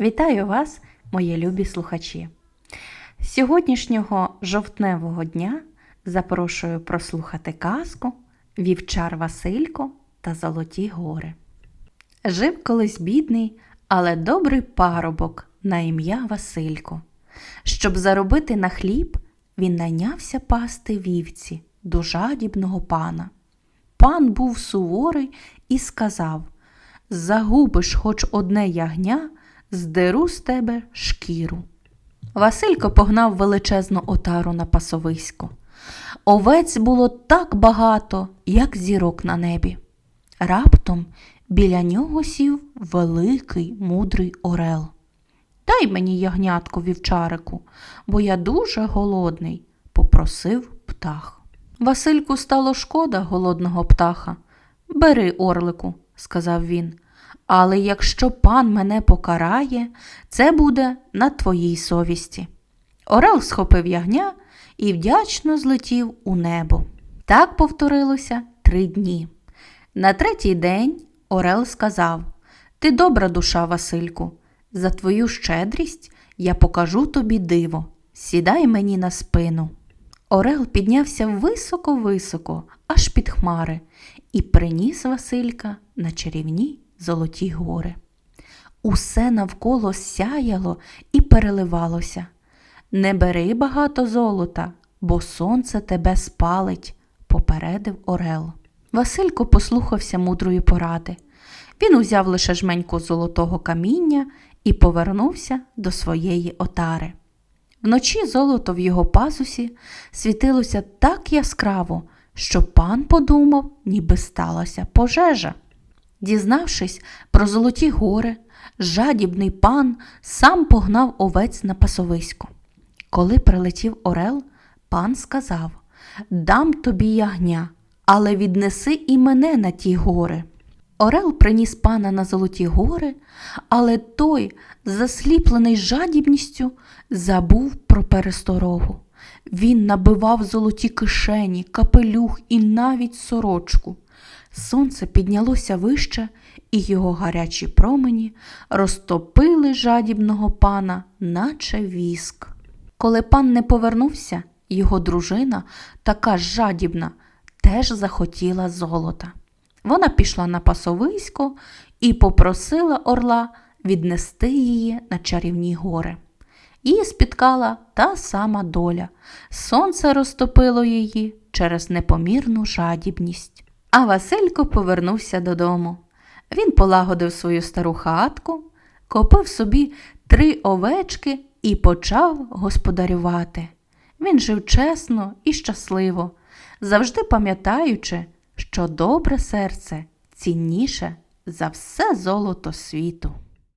Вітаю вас, мої любі слухачі. З Сьогоднішнього жовтневого дня запрошую прослухати казку Вівчар Василько та Золоті гори. Жив колись бідний, але добрий парубок на ім'я Василько. Щоб заробити на хліб, він найнявся пасти вівці до жадібного пана. Пан був суворий і сказав Загубиш хоч одне ягня, здеру з тебе шкіру. Василько погнав величезну отару на пасовисько. Овець було так багато, як зірок на небі. Раптом біля нього сів великий мудрий орел. Дай мені ягнятку вівчарику, бо я дуже голодний, попросив птах. Васильку стало шкода голодного птаха. Бери, орлику, сказав він. Але якщо пан мене покарає, це буде на твоїй совісті. Орел схопив ягня і вдячно злетів у небо. Так повторилося три дні. На третій день Орел сказав Ти добра душа, Васильку, за твою щедрість я покажу тобі диво. Сідай мені на спину. Орел піднявся високо-високо, аж під хмари, і приніс Василька на чарівні золоті гори. Усе навколо сяяло і переливалося. Не бери багато золота, бо сонце тебе спалить, попередив Орел. Василько послухався мудрої поради. Він узяв лише жменьку золотого каміння і повернувся до своєї отари. Вночі золото в його пазусі світилося так яскраво, що пан подумав, ніби сталася пожежа. Дізнавшись про золоті гори, жадібний пан сам погнав овець на пасовисько. Коли прилетів Орел, пан сказав Дам тобі ягня, але віднеси і мене на ті гори. Орел приніс пана на золоті гори, але той, засліплений жадібністю, забув про пересторогу. Він набивав золоті кишені, капелюх і навіть сорочку. Сонце піднялося вище, і його гарячі промені розтопили жадібного пана, наче віск. Коли пан не повернувся, його дружина, така жадібна, теж захотіла золота. Вона пішла на пасовисько і попросила орла віднести її на чарівні гори. Її спіткала та сама доля. Сонце розтопило її через непомірну жадібність. А Василько повернувся додому. Він полагодив свою стару хатку, купив собі три овечки і почав господарювати. Він жив чесно і щасливо, завжди пам'ятаючи, що добре серце цінніше за все золото світу.